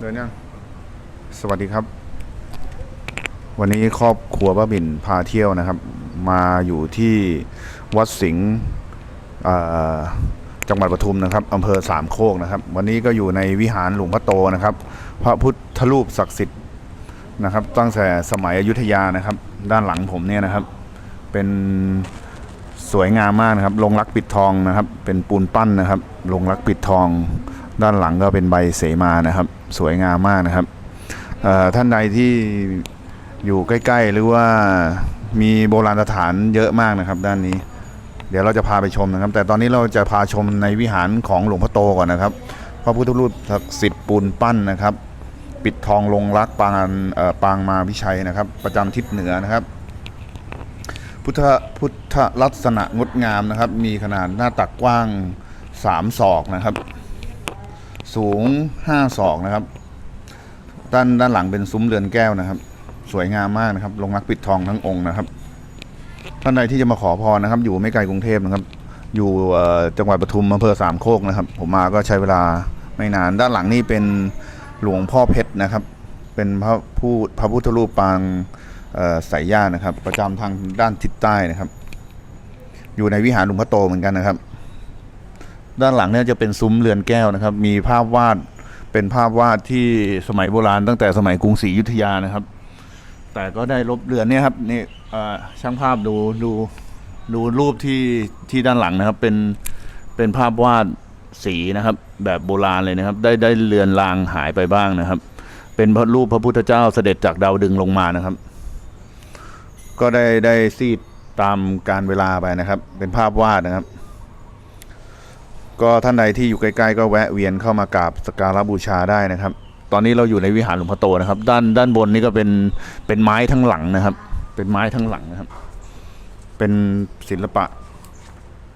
เดินยังสวัสดีครับ วันนี้ครอบครัวบ้าบินพาเที่ยวนะครับ มาอยู่ที่วัดสิงห์จังหวัดปทุมนะครับอำเภอสามโคกนะครับ วันนี้ก็อยู่ในวิหารหลวงพ่อโตนะครับ พระพุทธรูปศักดิ์สิทธิ์นะครับ ตั้งแต่สมัยอยุธยานะครับ ด้านหลังผมเนี่ยนะครับ เป็นสวยงามมากนะครับลงรักปิดทองนะครับ เป็นปูนปั้นนะครับลงรักปิดทอง ด้านหลังก็เป็นใบเสมานะครับ สวยงามมากนะครับท่านใดที่อยู่ใกล้ ๆ หรือว่ามีโบราณสถานเยอะมากนะครับ ด้านนี้ เดี๋ยวเราจะพาไปชมนะครับ แต่ตอนนี้เราจะพาชมในวิหารของหลวงพ่อโตก่อนนะครับพระพุทธรูปศักดิ์สิทธิ์ปูนปั้นนะครับ ปิดทองลงรักปางปางมาวิชัยนะครับ ประจำทิศเหนือนะครับ พุทธพุทธลักษณะงดงามนะครับ มีขนาดหน้าตักกว้างสามศอกนะครับ สูงห้าศอกนะครับ ด้านด้านหลังเป็นซุ้มเรือนแก้วนะครับ สวยงามมากนะครับ ลงรักปิดทองทั้งองค์นะครับ ท่านใดที่จะมาขอพรนะครับ อยู่ไม่ไกลกรุงเทพนะครับ อยู่จังหวัดปทุมอำเภอสามโคกนะครับ ผมมาก็ใช้เวลาไม่นาน ด้านหลังนี่เป็นหลวงพ่อเพชรนะครับ เป็นพระผู้พระพุทธรูปปางสายญาตินะครับ ประจำทางด้านทิศใต้นะครับ อยู่ในวิหารหลวงพ่อโตเหมือนกันนะครับ ด้านหลังเนี่ยจะเป็นซุ้มเรือนแก้วนะครับ มีภาพวาดเป็นภาพวาดที่สมัยโบราณตั้งแต่สมัยกรุงศรีอยุธยานะครับ แต่ก็ได้ลบเรือนเนี่ยครับนี่ช่างภาพดูดูดูรูปที่ที่ด้านหลังนะครับ เป็นเป็นภาพวาดสีนะครับ แบบโบราณเลยนะครับ ได้ได้เรือนรางหายไปบ้างนะครับ เป็นพระรูปพระพุทธเจ้าเสด็จจากดาวดึงลงมานะครับ ก็ได้ได้ซีดตามการเวลาไปนะครับ เป็นภาพวาดนะครับ ก็ท่านใดที่อยู่ใกล้ๆก็แวะเวียนเข้ามากราบสการะบูชาได้นะครับ ตอนนี้เราอยู่ในวิหารหลวงพ่อโตนะครับ ด้านด้านบนนี่ก็เป็นเป็นไม้ทั้งหลังนะครับ เป็นไม้ทั้งหลังนะครับ เป็นศิลปะ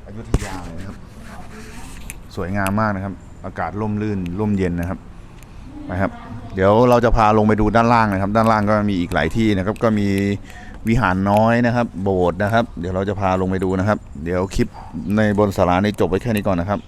อยุธยาเลยครับ สวยงามมากนะครับ อากาศร่มรื่นร่มเย็นนะครับนะครับ เดี๋ยวเราจะพาลงไปดูด้านล่างนะครับ ด้านล่างก็มีอีกหลายที่นะครับ ก็มี วิหารน้อยนะครับ โบสถ์นะครับ เดี๋ยวเราจะพาลงไปดูนะครับ เดี๋ยวคลิปในบนสารานี้จบไว้แค่นี้ก่อนนะครับ